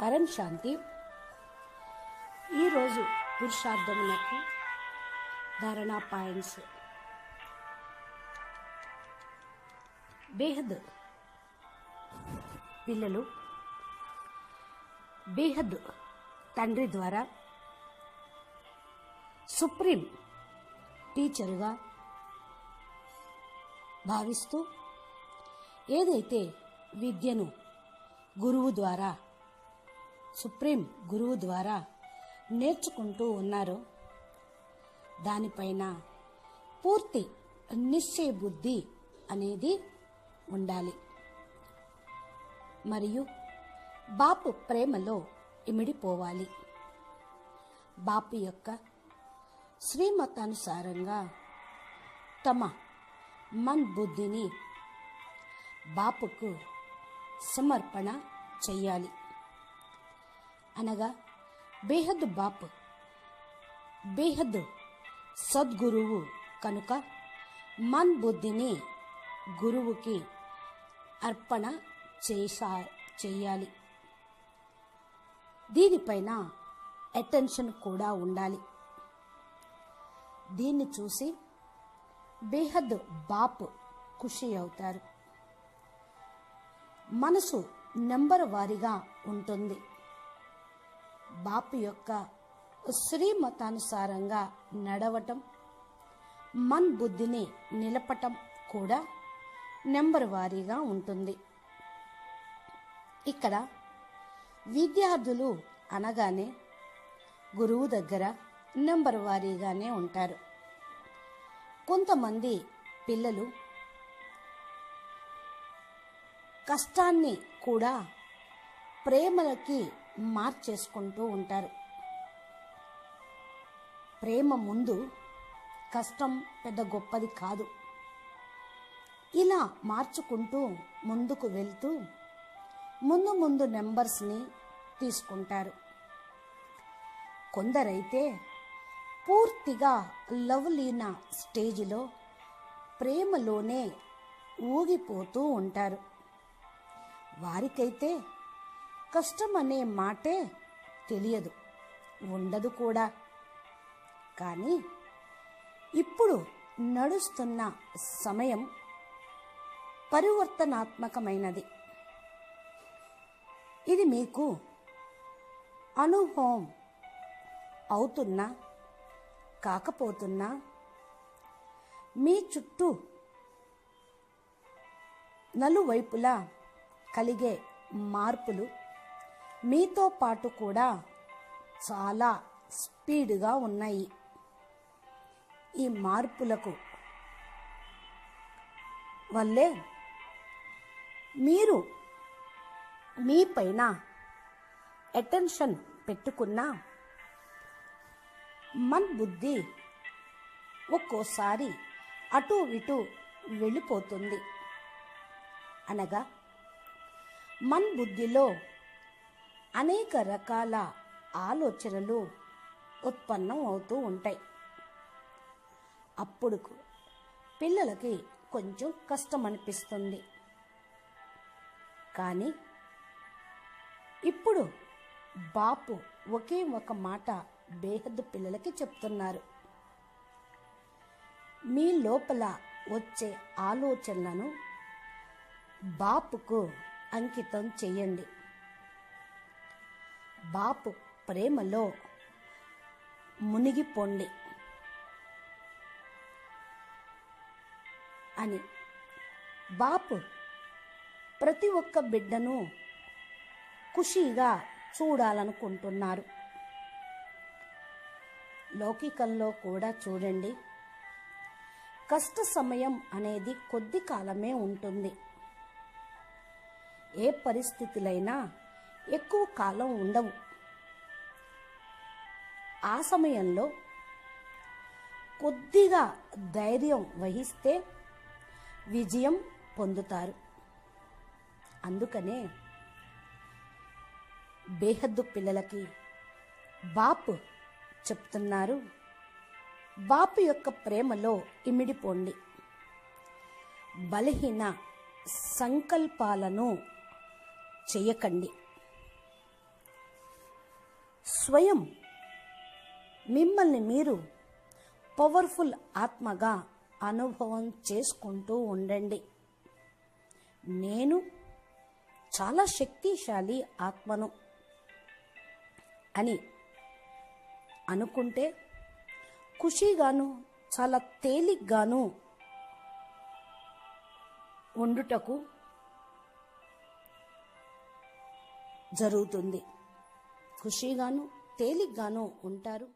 పరం శాంతి. ఈరోజు పురుషార్థమునకు ధారణా పాయింట్స్. బేహద్. పిల్లలు బేహద్ తండ్రి ద్వారా సుప్రీం టీచరుగా భావిస్తూ ఏదైతే విద్యను గురువు ద్వారా సుప్రీం గురువు ద్వారా నేర్చుకుంటూ ఉన్నారో. దానిపైన పూర్తి నిశ్చయ బుద్ధి అనేది ఉండాలి. మరియు బాపు ప్రేమలో ఇమిడిపోవాలి. బాపు యొక్క శ్రీమతానుసారంగా తమ మన్ బుద్ధిని బాపుకు సమర్పణ చేయాలి అనగా బేహద్ బాప్. బేహద్ సద్గురువు కనుక మన్ బుద్ధిని గురువుకి అర్పణ చేసా చేయాలి. దీనిపైన అటెన్షన్ కూడా ఉండాలి. దీన్ని చూసి బేహద్ బాప్ ఖుషి అవుతారు. మనసు నెంబర్ వారిగా ఉంటుంది. బాపు యొక్క శ్రీమతానుసారంగా నడవటం మన్ బుద్ధిని నిలపటం కూడా నెంబర్ వారీగా ఉంటుంది. ఇక్కడ విద్యార్థులు అనగానే గురువు దగ్గర నెంబర్ వారీగానే ఉంటారు. కొంతమంది పిల్లలు కష్టాన్ని కూడా ప్రేమలకి మార్చేసుకుంటూ ఉంటారు. ప్రేమ ముందు కష్టం పెద్ద గొప్పది కాదు. ఇలా మార్చుకుంటూ ముందుకు వెళ్తూ ముందు ముందు నెంబర్స్ని తీసుకుంటారు. కొందరైతే పూర్తిగా లవ్లీన స్టేజ్లో ప్రేమలోనే ఊగిపోతూ ఉంటారు. వారికైతే కష్టం అనే మాటే తెలియదు. ఉండదు కూడా. కానీ ఇప్పుడు నడుస్తున్న సమయం పరివర్తనాత్మకమైనది. ఇది మీకు అనుభవం అవుతున్నా కాకపోతున్నా మీ చుట్టూ నలువైపులా కలిగే మార్పులు మీతో పాటు కూడా చాలా స్పీడ్గా ఉన్నాయి. ఈ మార్పులకు వల్లే మీరు మీ పైన అటెన్షన్ పెట్టుకున్న మన్ బుద్ధి ఒక్కోసారి అటు ఇటు వెళ్ళిపోతుంది. అనగా మన్ బుద్ధిలో అనేక రకాల ఆలోచనలు ఉత్పన్నం అవుతూ ఉంటాయి. అప్పుడు పిల్లలకి కొంచెం కష్టం అనిపిస్తుంది కానీ ఇప్పుడు బాపు ఒకే ఒక మాట బేహద్దు పిల్లలకి చెప్తున్నారు. మీ లోపల వచ్చే ఆలోచనలను బాపుకు అంకితం చేయండి. బాపు ప్రేమలో మునిగిపోండి అని. బాపు ప్రతి ఒక్క బిడ్డను ఖుషీగా చూడాలనుకుంటున్నారు. లౌకికంలో కూడా చూడండి కష్ట సమయం అనేది కొద్ది కాలమే ఉంటుంది. ఏ పరిస్థితులైనా ఎక్కువ కాలం ఉండవు. ఆ సమయంలో కొద్దిగా ధైర్యం వహిస్తే విజయం పొందుతారు. అందుకనే బేహద్దు పిల్లలకి బాపు చెప్తున్నారు. బాపు యొక్క ప్రేమలో ఇమిడిపోండి. బలహీన సంకల్పాలను చేయకండి. స్వయం మిమ్మల్ని మీరు పవర్ఫుల్ ఆత్మగా అనుభవం చేసుకుంటూ ఉండండి. నేను చాలా శక్తిశాలి ఆత్మను అని అనుకుంటే ఖుషీగాను చాలా తేలిగ్గాను ఉండుటకు జరుగుతుంది. ఖుషీగాను తేలిగ్గానో ఉంటారు.